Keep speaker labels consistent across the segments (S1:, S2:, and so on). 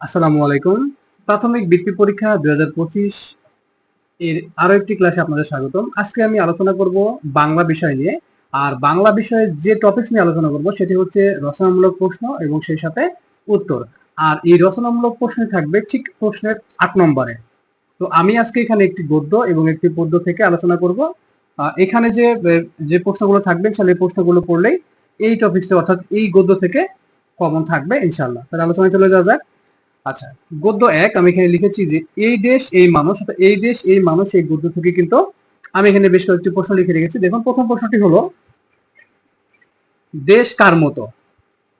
S1: আসসালামু আলাইকুম। প্রাথমিক বৃত্তি পরীক্ষা দুই হাজার পঁচিশ এর আরও একটি ক্লাসে আপনাদের স্বাগতম। আজকে আমি আলোচনা করব বাংলা বিষয় নিয়ে। আর বাংলা বিষয়ে যে টপিকস নিয়ে আলোচনা করব, সেটি হচ্ছে রচনামূলক প্রশ্ন এবং সেই সাথে উত্তর। আর এই রচনামূলক প্রশ্ন থাকবে ঠিক প্রশ্নের আট নম্বরে। তো আমি আজকে এখানে একটি গদ্য এবং একটি পদ্য থেকে আলোচনা করব। এখানে যে যে প্রশ্নগুলো থাকবে তাহলে প্রশ্নগুলো পড়লেই এই টপিকসে অর্থাৎ এই গদ্য থেকে কমন থাকবে ইনশাল্লাহ তাহলে আলোচনায় চলে যাওয়া যাক। আচ্ছা গদ্য এক, আমি এখানে লিখেছি যে এই দেশ, এই মানুষ এই দেশ, এই মানুষ, এই গদ্য থেকে কিন্তু আমি এখানে বেশ কয়েকটি প্রশ্ন লিখে রেখেছি। দেখুন, প্রথম প্রশ্নটি হলো, দেশ কার মতো?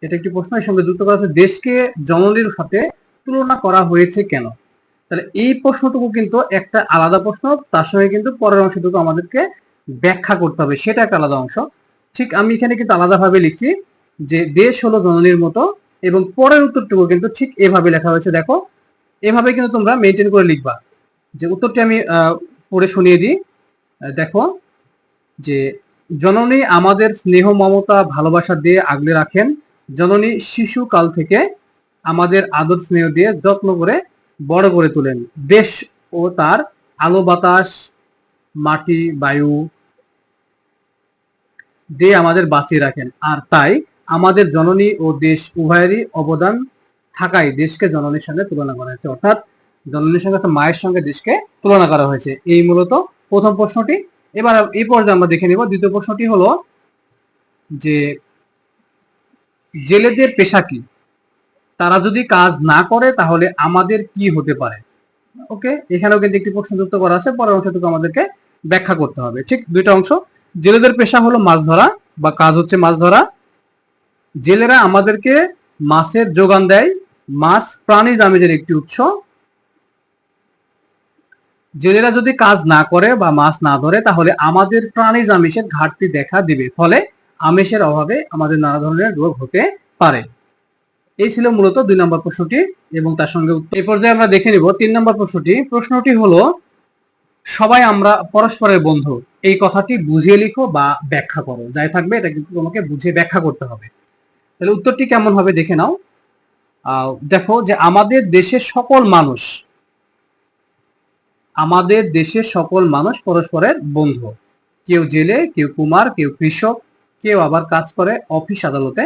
S1: এটা একটি প্রশ্ন, এর সঙ্গে যুক্ত করা আছে, দেশকে জননীর সাথে তুলনা করা হয়েছে কেন? তাহলে এই প্রশ্নটুকু কিন্তু একটা আলাদা প্রশ্ন, তার সঙ্গে কিন্তু পরের অংশটুকু আমাদেরকে ব্যাখ্যা করতে হবে, সেটা একটা আলাদা অংশ। ঠিক আমি এখানে কিন্তু আলাদাভাবে লিখছি যে দেশ হলো জননীর মতো এবং পরের উত্তরটুকু কিন্তু ঠিক এভাবে লেখা হয়েছে, দেখো। এভাবে কিন্তু তোমরা মেনটেন করে লিখবা। যে উত্তরটি আমি পড়ে শুনিয়ে দিই। দেখো, যে জননী আমাদের স্নেহ, মমতা, ভালোবাসা দিয়ে আগলে রাখেন। জননী শিশুকাল থেকে আমাদের আদর, স্নেহ দিয়ে যত্ন করে বড় করে তোলেন। দেশ ও তার আলো, বাতাস, মাটি, বায়ু দিয়ে আমাদের বাঁচিয়ে রাখেন। আর তাই আমাদের জননী ও দেশ উভয়েরই অবদান থাকায় দেশকে জননীর সঙ্গে তুলনা করা হয়েছে। অর্থাৎ জননীর সঙ্গে মায়ের সঙ্গে দেশকে তুলনা করা হয়েছে। এই মূলত প্রথম প্রশ্নটি। এবার এই পর্যায়ে আমরা দেখে নিব। দ্বিতীয় প্রশ্নটি হলো যে জেলেদের পেশা কি? তারা যদি কাজ না করে, তাহলে আমাদের কি হতে পারে? ওকে, এখানেও কিন্তু একটি প্রশ্ন যুক্ত করা আছে। পরের অংশটুকু আমাদেরকে ব্যাখ্যা করতে হবে। ঠিক দুইটা অংশ। জেলেদের পেশা হলো মাছ ধরা বা কাজ হচ্ছে মাছ ধরা। জেলেরা আমাদেরকে মাছের যোগান দেয়। মাছ প্রাণীজ আমেজের একটি উৎস। জেলেরা যদি কাজ না করে বা মাছ না ধরে, তাহলে আমাদের প্রাণীজ আমিষের ঘাটতি দেখা দিবে। ফলে আমিষের অভাবে আমাদের নানা ধরনের রোগ হতে পারে। এই ছিল মূলত দুই নম্বর প্রশ্নটি এবং তার সঙ্গে। এই পর্যায়ে আমরা দেখে নিব তিন নম্বর প্রশ্নটি। প্রশ্নটি হলো, সবাই আমরা পরস্পরের বন্ধু। এই কথাটি বুঝিয়ে লিখো বা ব্যাখ্যা করো। যাই থাকবে, এটা কিন্তু তোমাকে বুঝিয়ে ব্যাখ্যা করতে হবে। তাহলে উত্তরটি কেমন হবে দেখে নাও। দেখো যে আমাদের দেশের সকল মানুষ, আমাদের দেশের সকল মানুষ পরস্পরের বন্ধু। কেউ জেলে, কেউ কুমার, কেউ কৃষক, কেউ আবার কাজ করে অফিস আদালতে।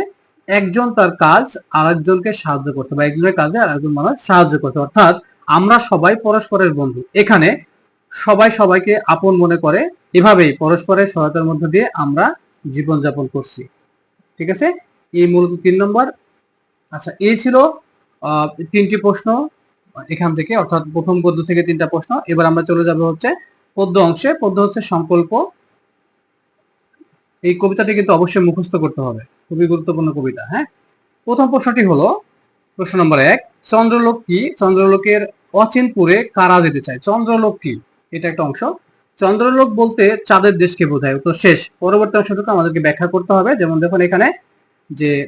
S1: একজন তার কাজ আরেকজনকে সাহায্য করতে বা একজনের কাজে আরেকজন মানুষ সাহায্য করতে। অর্থাৎ আমরা সবাই পরস্পরের বন্ধু। এখানে সবাই সবাইকে আপন মনে করে, এভাবেই পরস্পরের সহায়তার মধ্যে দিয়ে আমরা জীবনযাপন করছি। ঠিক আছে? এই মূলত তিন নম্বর। আচ্ছা এই ছিল তিনটি প্রশ্ন এখান থেকে, অর্থাৎ প্রথম পদ্য থেকে তিনটা প্রশ্ন। এবার আমরা চলে যাব হচ্ছে পদ্য অংশে। পদ্য হচ্ছে সংকল্প। এই কবিতাটি কিন্তু অবশ্যই মুখস্থ করতে হবে। খুবই গুরুত্বপূর্ণ কবিতা হ্যাঁ? প্রথম প্রশ্নটি হলো, প্রশ্ন নম্বর এক, চন্দ্রলোক কি? চন্দ্রলোকের অচিনপুরে কারা যেতে চায়? চন্দ্রলোক কি? এটা একটা অংশ। চন্দ্রলোক বলতে চাঁদের দেশকে বোঝায়। তো শেষ। পরবর্তী অংশটুকু আমাদেরকে ব্যাখ্যা করতে হবে। যেমন দেখুন এখানে যে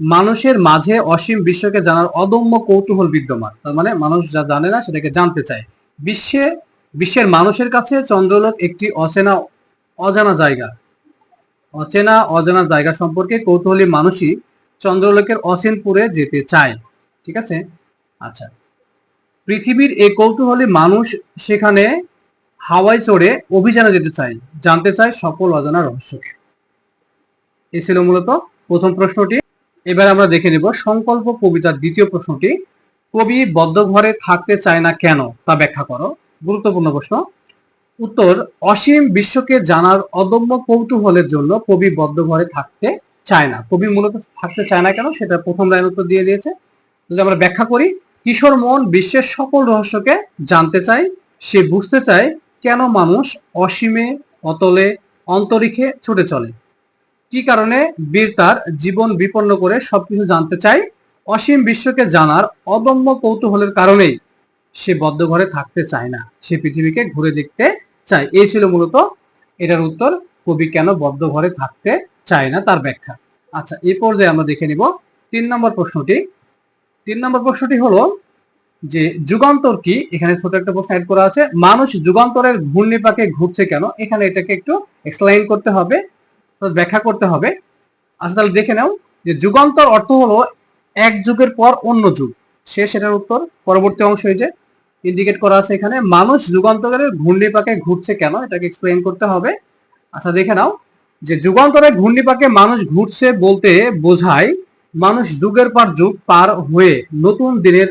S1: মানুষের মাঝে অসীম বিশ্বকে জানার অদম্য কৌতূহল বিদ্যমান। তার মানে মানুষ যা জানে না সেটাকে জানতে চায়। বিশ্বে, বিশ্বের মানুষের কাছে চন্দ্রলোক একটি অচেনা, অজানা জায়গা। অচেনা, অজানা জায়গা সম্পর্কে কৌতূহলী মানুষই চন্দ্রলোকের অচিনপুরে যেতে চায়। ঠিক আছে? আচ্ছা। পৃথিবীর এই কৌতূহলী মানুষ সেখানে হাওয়ায় চড়ে অভিযানে যেতে চায়, জানতে চায় সকল অজানা রহস্যকে। এই ছিল মূলত প্রথম প্রশ্নটি। এবার আমরা দেখে নিব সংকল্প কবিতার দ্বিতীয় প্রশ্নটি। কবি বদ্ধ ঘরে থাকতে চায় না কেন তা ব্যাখ্যা করো। গুরুত্বপূর্ণ প্রশ্ন। উত্তর, অসীম বিশ্বকে জানার অদম্য কৌতূহলের জন্য কবি বদ্ধ ঘরে থাকতে চায় না। কবি মূলত থাকতে চায় না কেন? সেটা প্রথম লাইন উত্তর দিয়ে দিয়েছে। যদি আমরা ব্যাখ্যা করি, কিশোর মন বিশ্বের সকল রহস্যকে জানতে চায়, সে বুঝতে চায় কেন মানুষ অসীমে, অতলে অন্তরিক্ষে ছুটে চলে। কি কারণে? বীর তার জীবন বিপন্ন করে সবকিছু জানতে চায় অসীম বিশ্বকে জানার অদম্য কৌতূহলের কারণেই সে বদ্ধ ঘরে থাকতে চায় না। সে পৃথিবীকে ঘুরে দেখতে চায়। এই ছিল মূলত এটার উত্তর। কবি কেন বদ্ধ ঘরে থাকতে চায় না তার ব্যাখ্যা? আচ্ছা এই পর্যায়ে আমরা দেখে নিব তিন নম্বর প্রশ্নটি। তিন নম্বর প্রশ্নটি হলো যে, যুগান্তর কি? এখানে ছোট একটা প্রশ্ন অ্যাড করা আছে। মানুষ যুগান্তরের ঘূর্ণিপাকে ঘুরছে কেন? এখানে এটাকে একটু এক্সপ্লেইন করতে হবে। ব্যাখ্যা করতে হবে। আচ্ছা তাহলে দেখে নাও যে যুগান্তর অর্থ হলো এক যুগের পর অন্য যুগ। শেষ এটার উত্তর পরবর্তী অংশ যে ইন্ডিকেট করা আছে এখানে। মানুষ যুগান্তরের ঘূর্ণিপাকে ঘুরছে কেন? এটাকে এক্সপ্লেইন করতে হবে। আচ্ছা দেখে নাও যে যুগান্তরের ঘূর্ণিপাকে মানুষ ঘুরছে বলতে বোঝায় মানুষ যুগের পর যুগ পার হয়ে নতুন দিনের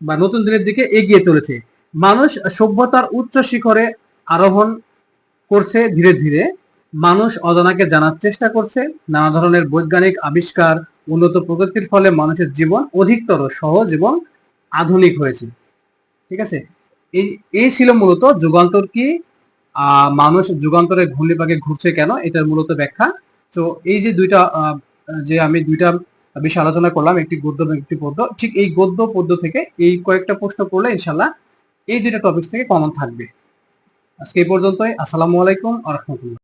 S1: বা নতুন দিনের দিকে এগিয়ে চলেছে। মানুষ সভ্যতার উচ্চ শিখরে আরোহণ করছে ধীরে ধীরে। মানুষ অজানাকে জানার চেষ্টা করছে। নানা ধরনের বৈজ্ঞানিক আবিষ্কার, উন্নত প্রযুক্তির ফলে মানুষের জীবন অধিকতর সহজ এবং আধুনিক হয়েছে। ঠিক আছে? এই এই ছিল মূলত যুগান্তর কি মানুষ যুগান্তরের ঘূর্ণিপাকে ঘুরছে কেন, এটার মূলত ব্যাখ্যা। তো এই যে দুইটা যে আমি দুইটা বিষয় আলোচনা করলাম, একটি গদ্য এবং একটি পদ্য, ঠিক এই গদ্য পদ্য থেকে এই কয়েকটা প্রশ্ন করলে ইনশাল্লাহ এই দুইটা টপিক থেকে কমন থাকবে। আজকে এই পর্যন্তই। আসসালামু আলাইকুম আ রহমতুল্লাহ